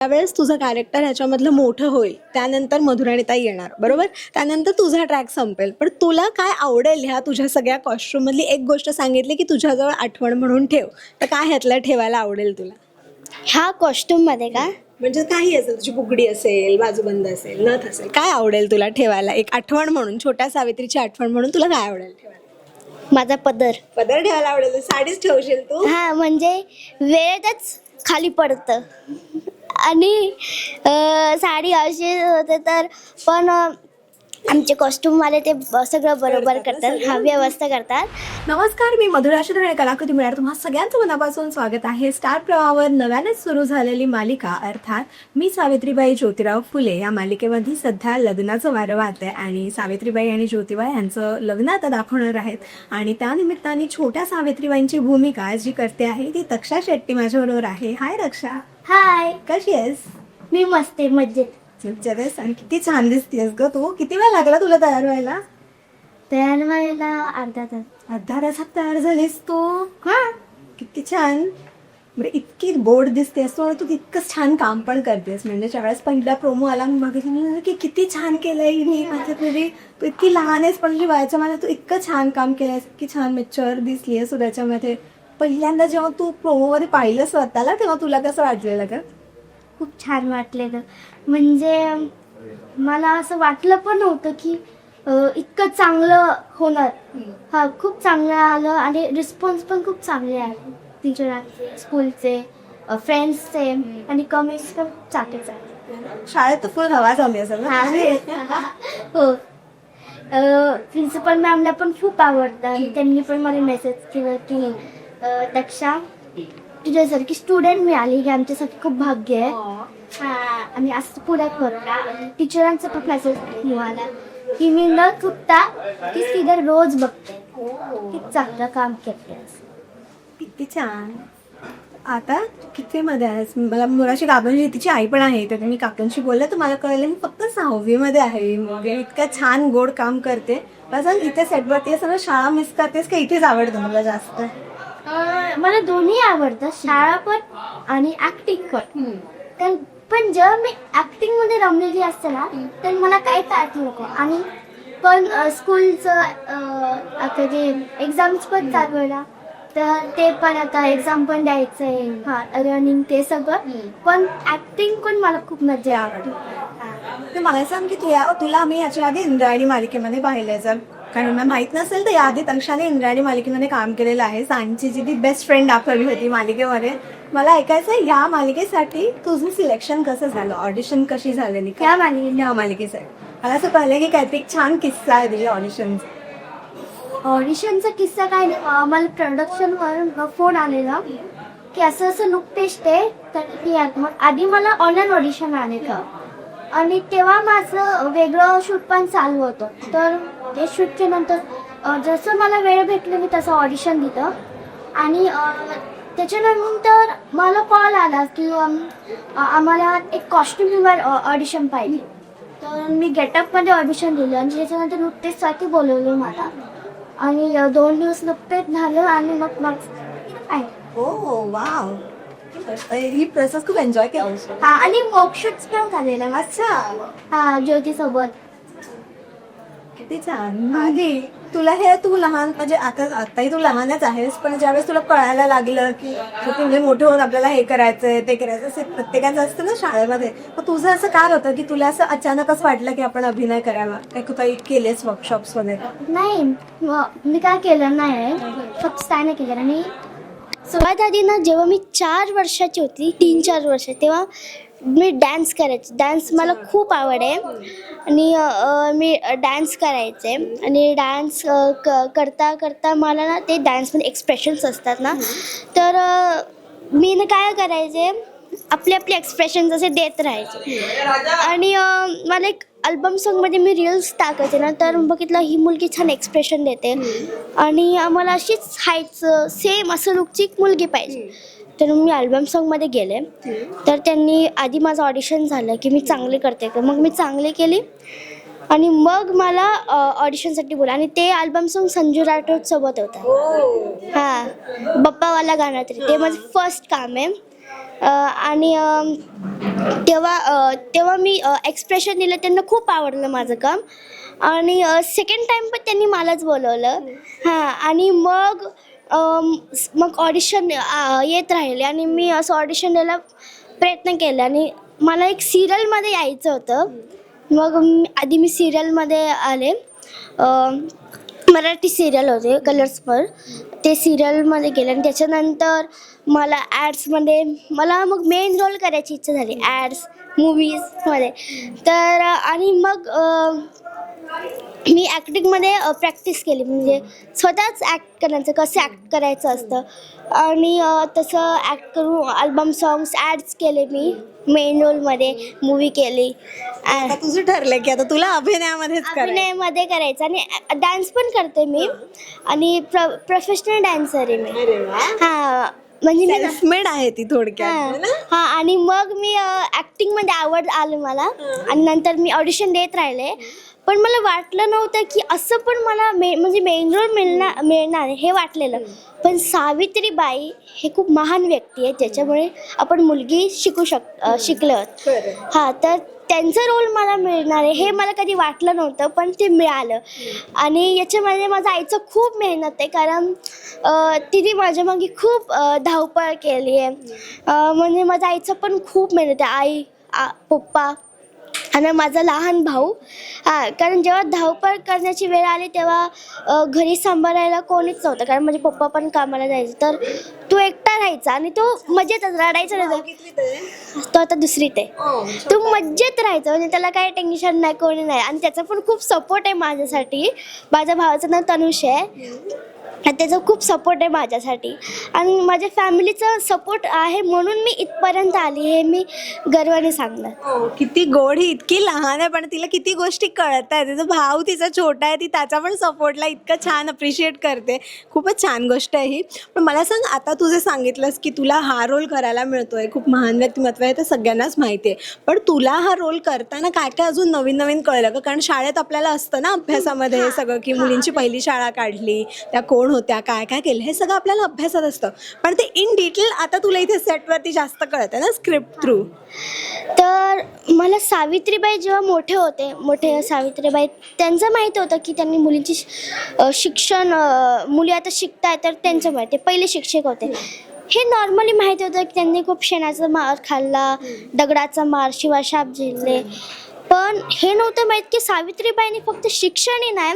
त्यावेळेस तुझं कॅरेक्टर ह्याच्यामधलं मोठं होईल. त्यानंतर मधुराणीताई येणार. बरोबर? त्यानंतर तुझा ट्रॅक संपेल. पण तुला काय आवडेल ह्या तुझ्या सगळ्या कॉस्ट्यूममधली एक गोष्ट सांगितली की तुझ्याजवळ आठवण म्हणून ठेव. तर काय ह्यातलं ठेवायला आवडेल तुला? ह्या कॉस्ट्यूममध्ये का? म्हणजे काही असेल तुझी बुगडी असेल बाजूबंद असेल नथ असेल काय आवडेल तुला ठेवायला? एक आठवण म्हणून छोट्या सावित्रीची आठवण म्हणून तुला काय आवडेल ठेवायला? माझा पदर. पदर ठेवायला आवडेल. साडीच ठेवशील तू? हा म्हणजे वेळेतच खाली पडतं. आणि साडी अशी होते तर पण आमचे कॉस्ट्यूमवाले ते सगळं बरोबर करतात हा व्यवस्था करतात. नमस्कार मी मधुरा शिधर आणि कलाकृती मिळणार. तुम्हा सगळ्यांचं मनापासून स्वागत आहे. स्टार प्रवाहावर नव्यानेच सुरू झालेली मालिका अर्थात मी सावित्रीबाई ज्योतिराव फुले या मालिकेमध्ये सध्या लग्नाचं वारं वाहत आहे आणि सावित्रीबाई आणि ज्योतिबा यांचं लग्न आता दाखवणार आहेत. आणि त्यानिमित्ताने छोट्या सावित्रीबाईंची भूमिका जी करते आहे ती तक्षा शेट्टी माझ्याबरोबर आहे. हाय रक्षा. हाय कशी आहेस? मी मस्त आहे मजेत. चलेस आणि किती छान दिसतेस ग तू. किती वेळ लागला तुला तयार व्हायला? तयार व्हायला अर्धा तास. अर्धा तासात तयार झालीस तू? हा. किती छान. बरं इतकी बोर्ड दिसतेस तू आणि तू तितकंच छान काम पण करतेस. म्हणजे ज्यावेळेस पहिला प्रोमो आला मी बघितलं मी म्हणाले की किती छान केलंय हिने माझ्या तुझी तू इतकी लहान आहेस पण तुझी वयाच्या मला तू इतकं छान काम केलंयस. इतकी छान मिक्चर दिसली आहे त्याच्यामध्ये. पहिल्यांदा जेव्हा तू प्रोमोमध्ये पाहिलं स्वतःला तेव्हा तुला कसं वाटलेलं का खूप छान वाटलेलं. म्हणजे मला असं वाटलं पण नव्हतं की अं, इतकं चांगलं होणार. हा खूप चांगलं आलं आणि रिस्पॉन्स पण खूप चांगले आहे. टीचरांचे स्कूलचे फ्रेंड्सचे आणि कमेंट्स पण खूप चांगलेच आहे शाळेत फुल हवा चालली असेल ना? हो प्रिन्सिपल मॅमला पण खूप आवडतं. आणि त्यांनी पण मला मेसेज केलं की दक्षा. तुझ्यासारखी स्टुडंट मिळाली हे आमच्यासाठी खूप भाग्य आहे. हा, आणि असं पुढे कर. टीचरांचा पण मेसेज मिळाला की मी न चुकता ती सिरियल रोज बघते. खूप चांगलं काम केलं किती छान. आता किती मध्ये आहेस? मला मुलाची काकांची तिची आई पण आहे तर मी काकांशी बोलले तर मला कळलं मी फक्त सहावी मध्ये आहे. मग इतकं छान गोड काम करते. मला सांग इथे सेटवरती सगळं शाळा मिस करतेस का? इथेच आवडतं मला जास्त. मला दोन्ही आवडतं. शाळा पण आणि ऍक्टिंग पण. तर पण जेव्हा मी ऍक्टिंगमध्ये रमलेली असते ना तर मला काही कळत नको. आणि पण स्कूलचं आता जे एक्झाम्स पण चालू आहे ना तर ते पण आता एक्झाम पण द्यायचं आहे हा रनिंग ते सगळं. पण ऍक्टिंग पण मला खूप मजा आवडते. तर मला सांग की तुला तुला आम्ही याच्या आधी इंद्रायणी मालिकेमध्ये पाहिलंय जर. कारण मला माहीत नसेल तर याआधी तक्षाने इंद्रायणी मालिकेमध्ये काम केलेलं आहे. सांची जी ती बेस्ट फ्रेंड दाखवली होती मालिकेमध्ये. मला ऐकायचं आहे या मालिकेसाठी तुझं सिलेक्शन कसं झालं? ऑडिशन कशी झालेली? या मालिकेत. या मालिकेसाठी. मला असं कळलं की काहीतरी एक छान किस्सा आहे तुझ्या ऑडिशनचा ऑडिशनचा किस्सा काय? नाही अं, मला प्रोडक्शन वरून फोन आलेला की असं असं लुक टेस्ट आहे तर ती आत- मग आधी मला ऑनलाईन ऑडिशन आलेलं आणि तेव्हा माझं वेगळं शूट पण चालू होतं. तर ते शूटच्या नंतर जसं मला वेळ भेटलं मी तसं ऑडिशन दिलं. आणि त्याच्यानंतर मला कॉल आला की आम्हाला एक कॉस्ट्युमवर ऑडिशन पाहिजे. तर मी गेटअपमध्ये ऑडिशन दिलं आणि त्याच्यानंतर नुकतेचसाठी बोलवलं मला. आणि दोन दिवस नुकतेच झालं आणि मग मग आहे. हो वाव. ही प्रोसेस खूप एन्जॉय केली. हा आणि वर्कशॉप्स पण झालेला. अच्छा. हा ज्योती सोबत किती छान. आधी तुला हे तू लहान म्हणजे आता आताही तू लहानच आहेस पण ज्यावेळेस तुला कळायला लागलं की छोटे म्हणजे मोठे होऊन आपल्याला हे करायचंय ते करायचं असे प्रत्येकाचं असतं ना शाळेमध्ये. मग तुझं असं काय होतं की तुला असं अचानकच वाटलं की आपण अभिनय करावा? तू काही केलेस वर्कशॉप्स वगैरे? नाही म- काय केलं नाही फक्त काय नाही केलं आणि सगळ्यात आधी ना जेव्हा मी चार वर्षाची होती तीन चार वर्ष तेव्हा मी डान्स करायचे. डान्स मला खूप आवड आहे. आणि मी डान्स करायचे. आणि डान्स क करता करता मला ना ते डान्समध्ये एक्सप्रेशन्स असतात ना. तर मी ना काय करायचे आपले आपले एक्सप्रेशन्स असे देत राहायचे. आणि मला एक अल्बम सॉन्गमध्ये मी रील्स टाकायचे ना तर बघितलं ही मुलगी छान एक्सप्रेशन देते. आणि आम्हाला अशीच हाईटचं सेम असं लुकची एक मुलगी पाहिजे. तर मी अल्बम सॉन्गमध्ये गेले. तर त्यांनी आधी माझं ऑडिशन झालं की मी चांगले करते. का मग मी चांगले केली. आणि मग मला ऑडिशनसाठी बोला आणि ते अल्बम सॉन्ग संजू राठोड सोबत होतं. हां. बप्पावाला गाणं तरी. ते माझं फर्स्ट काम आहे. आणि तेव्हा तेव्हा मी एक्सप्रेशन दिलं. त्यांना खूप आवडलं माझं काम. आणि सेकंड टाइम पण त्यांनी मलाच बोलवलं. हां. आणि मग मग ऑडिशन येत राहिले आणि मी असं ऑडिशन द्यायला प्रयत्न केला आणि मला एक सिरियलमध्ये यायचं होतं. मग आधी मी सिरियलमध्ये आले. मराठी सिरियल होते कलर्सवर ते सिरियलमध्ये गेले आणि त्याच्यानंतर मला ॲड्समध्ये मला मग मेन रोल करायची इच्छा झाली. ॲड्स मूवीजमध्ये तर आणि मग मी ॲक्टिंगमध्ये प्रॅक्टिस केली. म्हणजे स्वतःच ॲक्ट करायचं कसं ॲक्ट करायचं असतं. आणि तसं ॲक्ट करून अल्बम सॉंग्स ॲड्स केले मी. मेन रोलमध्ये मूवी केली. तुझं ठरलंय की आता तुला अभिनयामध्येच करायचं. अभिनयमध्ये करायचं. आणि डान्स पण करते मी. आणि प्र प्रोफेशनल डान्सर आहे मी. हां. म्हणजे मी मेड आहे ती थोडक्यात. हां. है? हां आणि मग मी ॲक्टिंगमध्ये आवड आलं मला. आणि नंतर मी ऑडिशन देत राहिले. पण मला वाटलं नव्हतं की असं पण मला मे म्हणजे मेन रोल मिळणार मिळणार आहे हे वाटलेलं. पण सावित्रीबाई हे खूप महान व्यक्ती आहे ज्याच्यामुळे आपण मुलगी शिकू शक शिकलो. हां तर त्यांचं रोल मला मिळणार आहे हे मला कधी वाटलं नव्हतं पण ते मिळालं. आणि याच्यामध्ये माझ्या आईचं खूप मेहनत आहे कारण तिने माझ्या मागे खूप धावपळ केली आहे. म्हणजे माझ्या आईचं पण खूप मेहनत आहे. आई आ पप्पा आणि माझा लहान भाऊ हा कारण जेव्हा धावपळ करण्याची वेळ आली तेव्हा घरी सांभाळायला कोणीच नव्हतं. कारण माझे पप्पा पण कामाला जायचे. तर तो एकटा राहायचा आणि तो मजेतच रडायचा नाही? तो आता दुसरीत आहे. तो मज्जेत राहायचा. म्हणजे त्याला काही टेन्शन नाही कोणी नाही. आणि त्याचा पण खूप सपोर्ट आहे माझ्यासाठी. माझ्या भावाचं नाव तनुष आहे. आणि त्याचा खूप सपोर्ट आहे माझ्यासाठी. आणि माझ्या फॅमिलीचा सपोर्ट आहे म्हणून मी इथपर्यंत आली हे मी गर्वाने सांगणार. ओ, किती गोड ही इतकी लहान आहे पण तिला किती गोष्टी कळत आहेत तिचा भाऊ तिचा छोटा आहे ती त्याचा पण सपोर्टला इतकं छान अप्रिशिएट करते. खूपच छान गोष्ट आहे ही. पण मला सांग आता तू जे सांगितलंस की तुला हा रोल करायला मिळतोय खूप महान व्यक्तिमत्व आहे ते सगळ्यांनाच माहिती आहे. पण तुला हा रोल करताना काय काय अजून नवीन नवीन कळलं का कारण शाळेत आपल्याला असतं ना अभ्यासामध्ये हे सगळं की मुलींची पहिली शाळा काढली त्या कोण होत्या काय काय केलं हे सगळं आपल्याला अभ्यासात असतं. पण ते इन डिटेल आता तुला इथे सेटवरती जास्त कळतं ना स्क्रिप्ट थ्रू तर मला सावित्रीबाई जेव्हा मोठे होते मोठे सावित्रीबाई त्यांचं माहीत होतं की त्यांनी मुलींची शिक्षण मुली आता शिकताय तर त्यांचं माहिती पहिले शिक्षक होते. हे नॉर्मली माहिती होतं की त्यांनी खूप शेणाचा मार खाल्ला दगडाचा मार शिवाशाप झेलले. पण हे नव्हतं माहीत की सावित्रीबाईंनी फक्त शिक्षणही नाही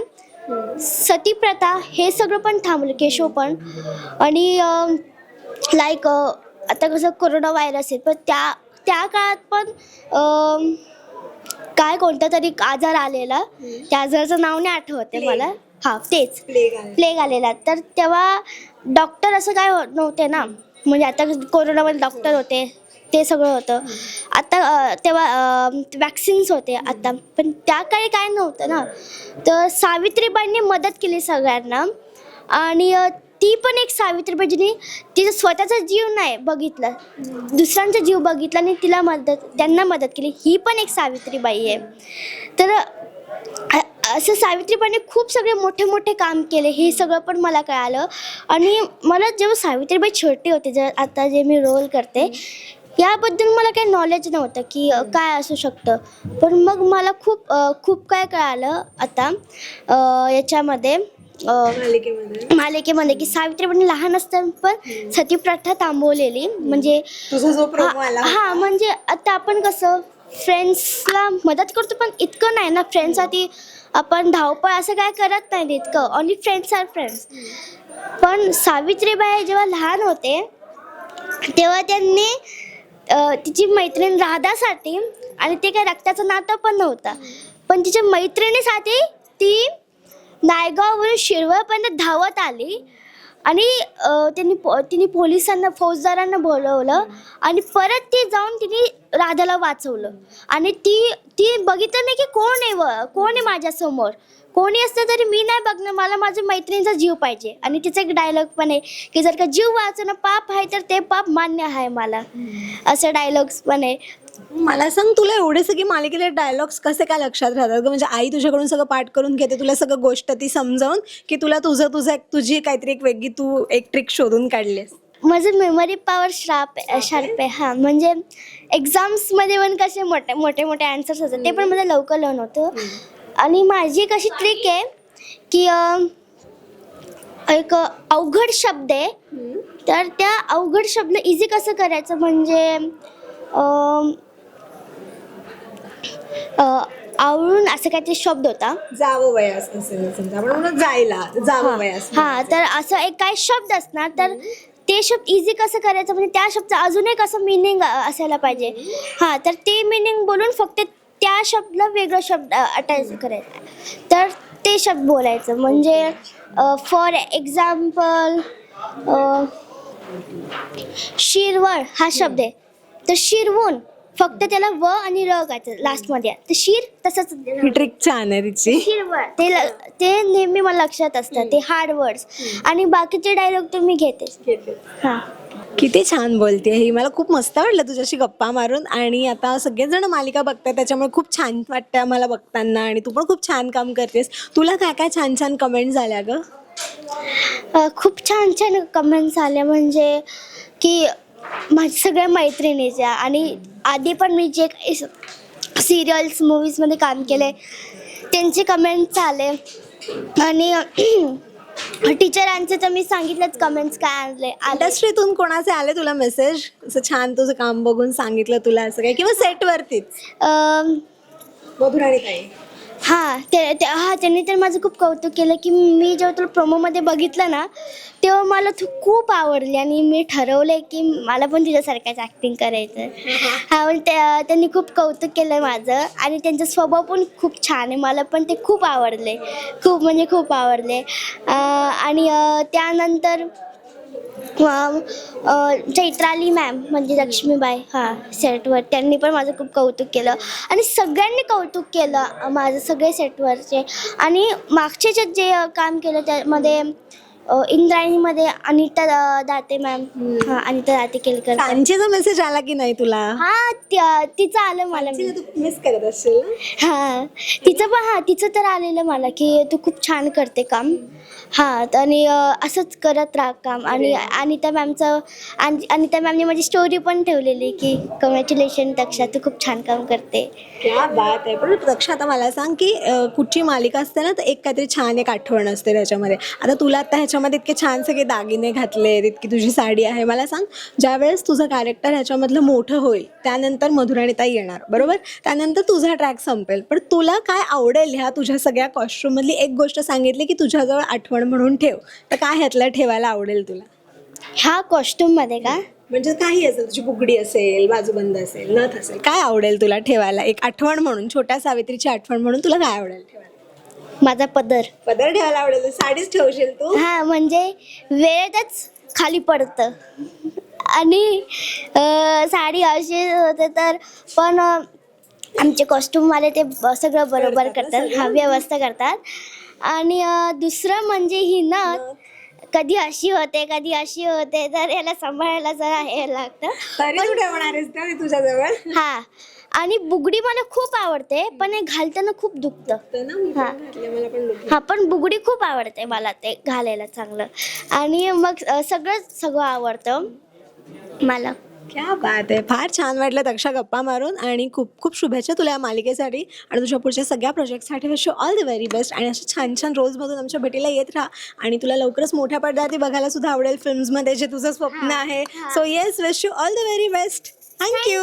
सतीप्रथा हे सगळं पण थांबलं केशव पण. आणि लाईक आता कसं कोरोना व्हायरस आहे पण त्या त्या काळात पण काय कोणता तरी आजार आलेला त्या आजाराचं नाव नाही आठवते. मला. हां तेच. प्लेग आलेला. तर तेव्हा डॉक्टर असं काय नव्हते ना? म्हणजे आता कोरोनामध्ये डॉक्टर होते. ते सगळं होतं. आता तेव्हा वॅक्सिन्स होते आता. पण त्या काळी काय नव्हतं ना. तर सावित्रीबाईंनी मदत केली सगळ्यांना. आणि ती पण एक सावित्रीबाई जिने तिचा स्वतःचा जीव नाही बघितला. दुसऱ्यांचा जीव बघितला आणि तिला मदत त्यांना मदत केली. ही पण एक सावित्रीबाई आहे. तर असं सावित्रीबाईने खूप सगळे मोठे मोठे काम केले. हे सगळं पण मला कळालं. आणि मला जेव्हा सावित्रीबाई छोटी होते जे आता जे मी रोल करते याबद्दल मला काही नॉलेज नव्हतं की काय असू शकतं. पण मग मला खूप खूप काय कळालं आता याच्यामध्ये मालिकेमध्ये? की सावित्रीबाईंनी लहान असताना पण सती प्रथा थांबवलेली. म्हणजे हा म्हणजे आता आपण कसं फ्रेंड्सला मदत करतो पण इतकं नाही ना. फ्रेंड्ससाठी आपण धावपळ असं काय करत नाही इतकं. ओनली फ्रेंड्स आर फ्रेंड्स पण सावित्रीबाई जेव्हा लहान होते तेव्हा त्यांनी तिची मैत्रीण राधासाठी आणि ते काय रक्ताचं नातं पण नव्हतं. पण तिच्या मैत्रिणीसाठी ती नायगाववरून शिरवळपर्यंत धावत आली. आणि त्यांनी पो तिने पोलिसांना फौजदारांना बोलवलं आणि परत ती जाऊन तिने राधाला वाचवलं. आणि ती ती बघितलं नाही की कोण आहे व कोण आहे माझ्यासमोर. कोणी असलं तरी मी नाही बघणार मला माझ्या मैत्रिणीचा जीव पाहिजे. आणि तिचा एक डायलॉग पण आहे की जर का जीव वाचणं पाप आहे तर ते पाप मान्य आहे मला. असं डायलॉग्स पण आहे. मला सांग तुला एवढे सगळे मालिकेतले डायलॉग्स कसे काय लक्षात राहतात ग? म्हणजे आई तुझ्याकडून सगळं पाठ करून घेते तुला सगळं गोष्ट ती समजावून की तुला तुझं तुझं एक तुझी काहीतरी एक वेगळी तू एक ट्रिक शोधून काढलीस माझं मेमरी पॉवर शार्प शार्प आहे हां. म्हणजे एक्झाम्समध्ये पण कसे मोठे मोठे मोठे आन्सर्स असतात ते पण मला लवकर लर्न होतं. आणि माझी एक अशी ट्रिक आहे की अं, एक अवघड शब्द आहे. तर त्या अवघड शब्द इझी कसं करायचं? म्हणजे आवळून असं काहीतरी शब्द होता. जावं वयास असेल समजा. आपण म्हणू जायला जावं वयास हा तर असं एक काही शब्द असणार तर ते शब्द इझी कसं करायचं? म्हणजे त्या शब्दाचं अजून एक असं मिनिंग असायला पाहिजे. हां तर ते मिनिंग बोलून फक्त त्या शब्दला वेगळं शब्द अटॅच करायचं. तर ते शब्द बोलायचं. म्हणजे फॉर एक्झाम्पल शिरवळ हा शब्द आहे. तर शिरवून फक्त त्याला व आणि र गायचं लास्टमध्ये तर शिर तसंच ही ट्रिक छान आहे तिची. शिरवळ ते ल- ते नेहमी मला लक्षात असतं. ते हार्ड वर्ड्स आणि बाकीचे डायलॉग तर मी घेते. हां. किती छान बोलते ही. मला खूप मस्त वाटलं तुझ्याशी गप्पा मारून. आणि आता सगळेजण मालिका बघतात त्याच्यामुळे खूप छान वाटतं मला बघताना. आणि तू पण खूप छान काम करतेस. तुला काय काय छान छान कमेंट झाल्या ग? अ, खूप छान छान कमेंट्स आल्या म्हणजे की माझ्या सगळ्या मैत्रिणीच्या. आणि आधी पण मी जे सिरियल्स मूवीजमध्ये काम केले त्यांचे कमेंट्स आले आणि टीचरांचे तर मी सांगितलंच कमेंट्स काय आणले. आले इंडस्ट्रीतून कोणाचे आले तुला मेसेज असं छान तुझं काम बघून सांगितलं तुला असं काय किंवा सेटवरतीच अम, मधुराणी काही हां ते ते हां त्यांनी तर माझं खूप कौतुक केलं की मी जेव्हा तुला प्रोमोमध्ये बघितलं ना तेव्हा मला तू खूप आवडली आणि मी ठरवलं की मला पण तुझ्यासारखंच ॲक्टिंग करायचं हा पण त्या त्यांनी खूप कौतुक केलं माझं आणि त्यांचा स्वभाव पण खूप छान आहे. मला पण ते खूप आवडले खूप म्हणजे खूप आवडले आणि त्यानंतर चैत्राली मॅम म्हणजे लक्ष्मीबाई हां सेटवर त्यांनी पण माझं खूप कौतुक केलं. आणि सगळ्यांनी कौतुक केलं माझं सगळे सेटवरचे आणि मागचे जे काम केलं त्यामध्ये इंद्रायणीमध्ये अनिता दाते मॅम. हां अनिता दाते केलकर. सांचेचा मेसेज आला की नाही तुला? हां त्या- तिचं आलं मला तू मिस करत असशील ना? हां तिचं पण हां तिचं तर आलेलं मला की तू खूप छान करते काम. हां त- आणि अं, असंच करत राहा काम. आणि अनिता मॅमचं आणि अनिता मॅमने माझी स्टोरी पण ठेवलेली की कॉंग्रॅच्युलेशन दक्षा तू खूप छान काम करते. क्या बात आहे. पण दक्ष आता मला सांग की अं, कुठची मालिका असते ना तर एक काहीतरी छान एक आठवण असते त्याच्यामध्ये. आता तुला आता ह्याच्यामध्ये इतके छान सगळे दागिने घातले इतकी तुझी साडी आहे. मला सांग ज्यावेळेस तुझं कॅरेक्टर ह्याच्यामधलं मोठं होईल त्यानंतर मधुराणीताई येणार बरोबर? त्यानंतर तुझा ट्रॅक संपेल. पण तुला काय आवडेल ह्या तुझ्या सगळ्या कॉस्ट्यूममधली एक गोष्ट सांगितली की तुझ्याजवळ आठवण म्हणून ठेव. तर काय ह्यातलं ठेवायला आवडेल तुला? ह्या कॉस्ट्यूममध्ये का? म्हणजे काही असेल तुझी बुगडी असेल बाजूबंद असेल नथ असेल काय आवडेल तुला ठेवायला? एक आठवण म्हणून छोट्या सावित्रीची आठवण म्हणून तुला काय आवडेल ठेवायला? माझा पदर. पदर ठेवायला आवडेल. साडीच ठेवशील तू? हां म्हणजे वेळेतच खाली पडतं. आणि साडी अशी होते तर पण आमचे कॉस्ट्युमवाले ते सगळं बरोबर करतात? हा व्यवस्था करतात. आणि दुसरं म्हणजे ही ना कधी अशी होते कधी अशी होते तर याला सांभाळायला जरा हे लागतं. तरी तू ठेवणार तुझ्याजवळ? हा. आणि बुगडी मला खूप आवडते पण हे घालताना खूप दुखतं. हा. पण हा बुगडी खूप आवडते मला ते घालायला चांगलं. आणि मग अ, सगळं सगळं आवडतं मला. क्या बात आहे. फार छान वाटलं दक्षा गप्पा मारून आणि खूप खूप शुभेच्छा तुला या मालिकेसाठी आणि तुझ्या पुढच्या सगळ्या प्रोजेक्टसाठी. Wish all the very best आणि असे छान छान रोजमधून आमच्या भेटीला येत राहा. आणि तुला लवकरच मोठ्या पडद्यावरती बघायला सुद्धा आवडेल फिल्म्समध्ये जे तुझं स्वप्न आहे. So yes wish you all the very best thank you